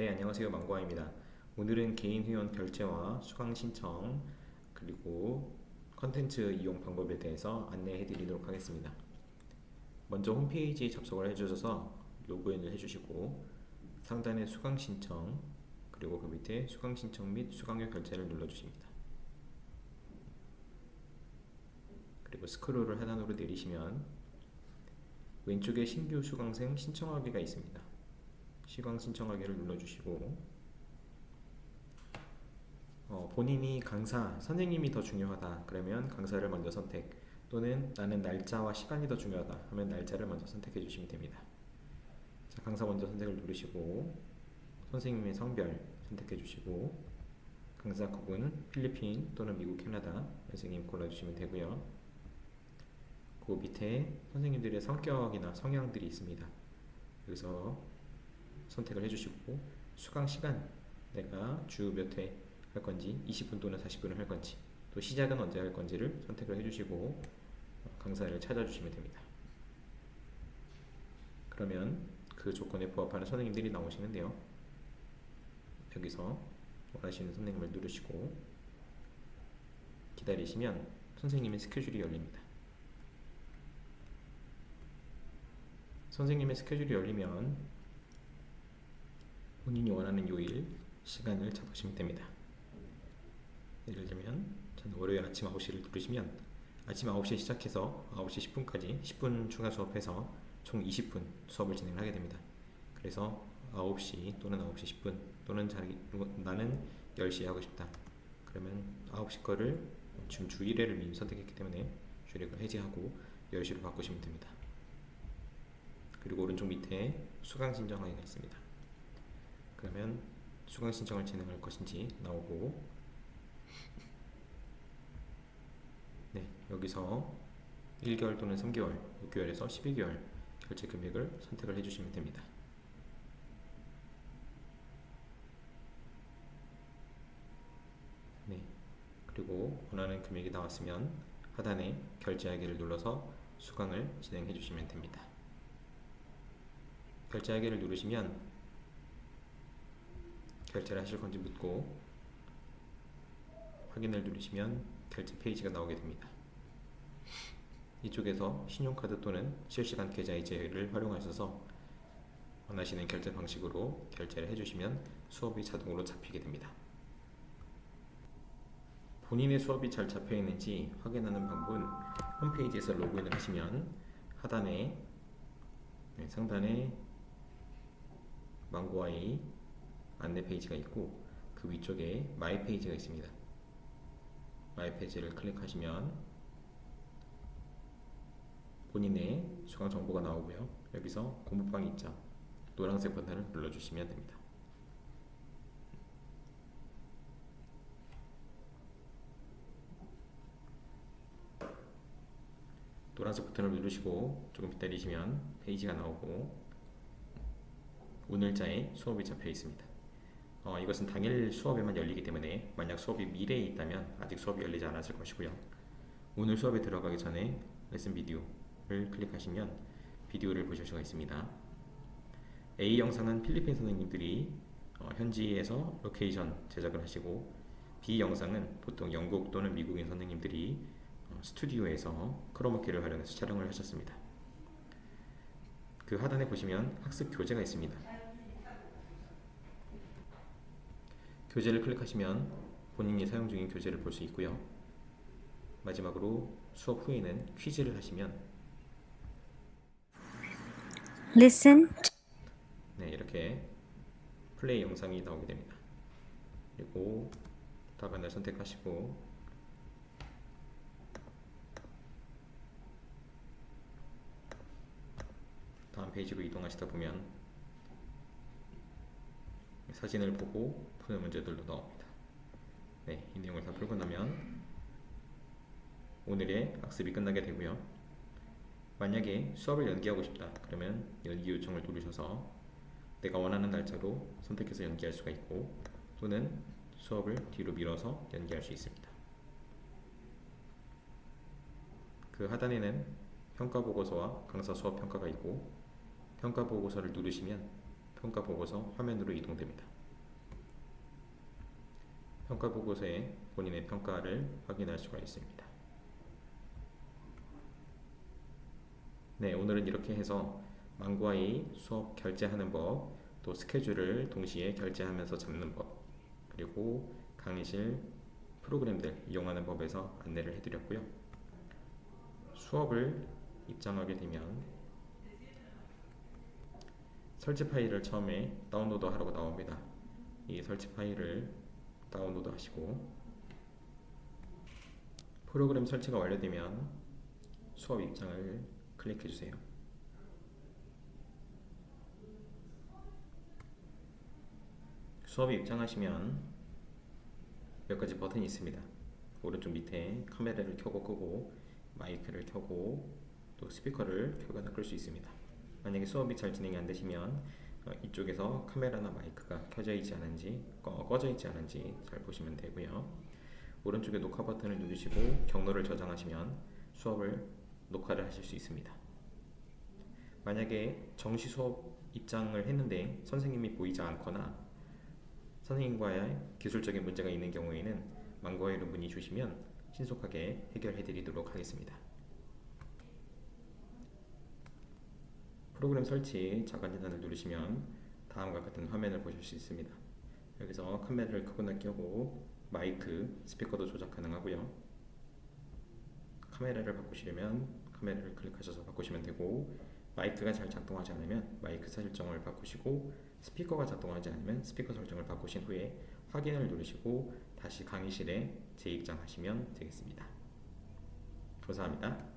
네, 안녕하세요. 망고아입니다. 오늘은 개인 회원 결제와 수강 신청 그리고 컨텐츠 이용 방법에 대해서 안내해 드리도록 하겠습니다. 먼저 홈페이지에 접속을 해 주셔서 로그인을 해 주시고 상단에 수강 신청 그리고 그 밑에 수강 신청 및 수강료 결제를 눌러 주십니다. 그리고 스크롤을 하단으로 내리시면 왼쪽에 신규 수강생 신청하기가 있습니다. 시강 신청하기를 눌러주시고 어, 본인이 강사, 선생님이 더 중요하다 그러면 강사를 먼저 선택 또는 나는 날짜와 시간이 더 중요하다 하면 날짜를 먼저 선택해 주시면 됩니다. 자, 강사 먼저 선택을 누르시고 선생님의 성별 선택해 주시고 강사 국은 필리핀 또는 미국, 캐나다 선생님 골라주시면 되고요. 그 밑에 선생님들의 성격이나 성향들이 있습니다. 여기서 선택을 해주시고 수강 시간 내가 주 몇 회 할 건지 20분 또는 40분을 할 건지 또 시작은 언제 할 건지를 선택을 해주시고 강사를 찾아주시면 됩니다. 그러면 그 조건에 부합하는 선생님들이 나오시는데요. 여기서 원하시는 선생님을 누르시고 기다리시면 선생님의 스케줄이 열립니다. 선생님의 스케줄이 열리면 본인이 원하는 요일, 시간을 잡으시면 됩니다. 예를 들면 저는 월요일 아침 9시를 누르시면 아침 9시에 시작해서 9시 10분까지 10분 추가 수업해서 총 20분 수업을 진행하게 됩니다. 그래서 9시 또는 9시 10분 또는 자기 나는 10시에 하고 싶다. 그러면 9시 거를 지금 주 1회를 미리 선택했기 때문에 주례를 해지하고 10시로 바꾸시면 됩니다. 그리고 오른쪽 밑에 수강 신청하기가 있습니다. 그러면 수강 신청을 진행할 것인지 나오고 네 여기서 1개월 또는 3개월, 6개월에서 12개월 결제 금액을 선택을 해주시면 됩니다. 네 그리고 원하는 금액이 나왔으면 하단에 결제하기를 눌러서 수강을 진행해 주시면 됩니다. 결제하기를 누르시면 결제를 하실 건지 묻고 확인을 누르시면 결제 페이지가 나오게 됩니다. 이쪽에서 신용카드 또는 실시간 계좌이체를 활용하셔서 원하시는 결제 방식으로 결제를 해주시면 수업이 자동으로 잡히게 됩니다. 본인의 수업이 잘 잡혀 있는지 확인하는 방법은 홈페이지에서 로그인을 하시면 하단에 네, 상단에 망고아이 안내 페이지가 있고 그 위쪽에 마이 페이지가 있습니다. 마이 페이지를 클릭하시면 본인의 수강 정보가 나오고요. 여기서 공부방 입장 노란색 버튼을 눌러주시면 됩니다. 노란색 버튼을 누르시고 조금 기다리시면 페이지가 나오고 오늘자의 수업이 잡혀 있습니다. 어, 이것은 당일 수업에만 열리기 때문에 만약 수업이 미래에 있다면 아직 수업이 열리지 않았을 것이고요. 오늘 수업에 들어가기 전에 레슨 비디오를 클릭하시면 비디오를 보실 수가 있습니다. A 영상은 필리핀 선생님들이 어, 현지에서 로케이션 제작을 하시고 B 영상은 보통 영국 또는 미국인 선생님들이 어, 스튜디오에서 크로마키를 활용해서 촬영을 하셨습니다. 그 하단에 보시면 학습 교재가 있습니다. 교재를 클릭하시면 본인이 사용 중인 교재를 볼 수 있고요. 마지막으로 수업 후에는 퀴즈를 하시면 Listen 네, 이렇게 플레이 영상이 나오게 됩니다. 그리고 답안을 선택하시고 다음 페이지로 이동하시다 보면 사진을 보고 푸는 문제들도 나옵니다. 네, 이 내용을 다 풀고 나면 오늘의 학습이 끝나게 되고요. 만약에 수업을 연기하고 싶다 그러면 연기 요청을 누르셔서 내가 원하는 날짜로 선택해서 연기할 수가 있고 또는 수업을 뒤로 밀어서 연기할 수 있습니다. 그 하단에는 평가 보고서와 강사 수업 평가가 있고 평가 보고서를 누르시면 평가 보고서 화면으로 이동됩니다. 평가 보고서에 본인의 평가를 확인할 수가 있습니다. 네, 오늘은 이렇게 해서 망고아이 수업 결제하는 법, 또 스케줄을 동시에 결제하면서 잡는 법, 그리고 강의실 프로그램들 이용하는 법에서 안내를 해드렸고요. 수업을 입장하게 되면 설치 파일을 처음에 다운로드 하라고 나옵니다. 이 설치 파일을 다운로드 하시고 프로그램 설치가 완료되면 수업 입장을 클릭해 주세요. 수업에 입장하시면 몇 가지 버튼이 있습니다. 오른쪽 밑에 카메라를 켜고 끄고 마이크를 켜고 또 스피커를 켜거나 끌 수 있습니다. 만약에 수업이 잘 진행이 안 되시면 어, 이쪽에서 카메라나 마이크가 켜져 있지 않은지 꺼, 꺼져 있지 않은지 잘 보시면 되고요. 오른쪽에 녹화 버튼을 누르시고 경로를 저장하시면 수업을 녹화를 하실 수 있습니다. 만약에 정시 수업 입장을 했는데 선생님이 보이지 않거나 선생님과의 기술적인 문제가 있는 경우에는 망고에로 문의 주시면 신속하게 해결해 드리도록 하겠습니다. 프로그램 설치 자간 재단을 누르시면 다음과 같은 화면을 보실 수 있습니다. 여기서 카메라를 끄거나 켜고 마이크, 스피커도 조작 가능하고요. 카메라를 바꾸시려면 카메라를 클릭하셔서 바꾸시면 되고 마이크가 잘 작동하지 않으면 마이크 설정을 바꾸시고 스피커가 작동하지 않으면 스피커 설정을 바꾸신 후에 확인을 누르시고 다시 강의실에 재입장하시면 되겠습니다. 감사합니다.